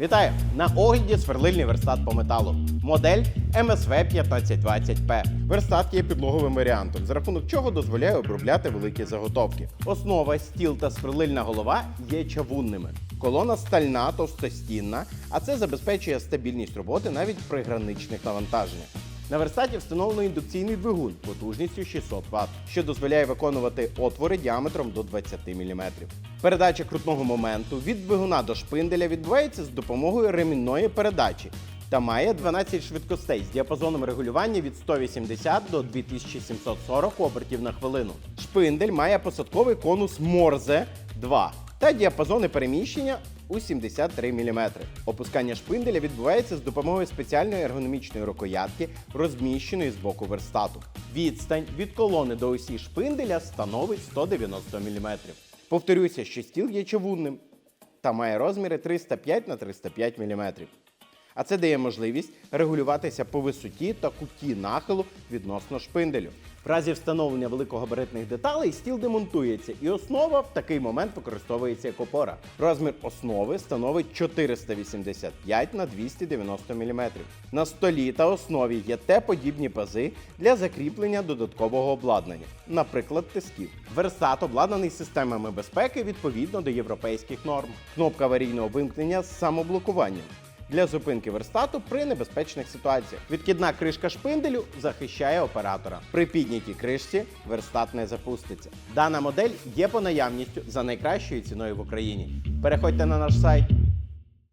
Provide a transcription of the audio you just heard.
Вітаю! На огляді сверлильний верстат по металу. Модель МСВ 1520P. Верстат є підлоговим варіантом, за рахунок чого дозволяє обробляти великі заготовки. Основа, стіл та сверлильна голова є чавунними. Колона стальна, товстостінна, а це забезпечує стабільність роботи навіть при граничних навантаженнях. На верстаті встановлено індукційний двигун потужністю 600 Вт, що дозволяє виконувати отвори діаметром до 20 мм. Передача крутного моменту від двигуна до шпинделя відбувається з допомогою ремінної передачі та має 12 швидкостей з діапазоном регулювання від 180 до 2740 обертів на хвилину. Шпиндель має посадковий конус Морзе 2 та діапазони переміщення у 73 мм. Опускання шпинделя відбувається з допомогою спеціальної ергономічної рукоятки, розміщеної з боку верстату. Відстань від колони до осі шпинделя становить 190 мм. Повторюся, що стіл є чавунним та має розміри 305 на 305 мм. А це дає можливість регулюватися по висоті та куті нахилу відносно шпинделю. В разі встановлення великогабаритних деталей стіл демонтується, і основа в такий момент використовується як опора. Розмір основи становить 485 на 290 мм. На столі та основі є Т-подібні пази для закріплення додаткового обладнання, наприклад, тисків. Верстат обладнаний системами безпеки відповідно до європейських норм. Кнопка аварійного вимкнення з самоблокуванням для зупинки верстату при небезпечних ситуаціях. Відкидна кришка шпинделю захищає оператора. При піднятій кришці верстат не запуститься. Дана модель є по наявністю за найкращою ціною в Україні. Переходьте на наш сайт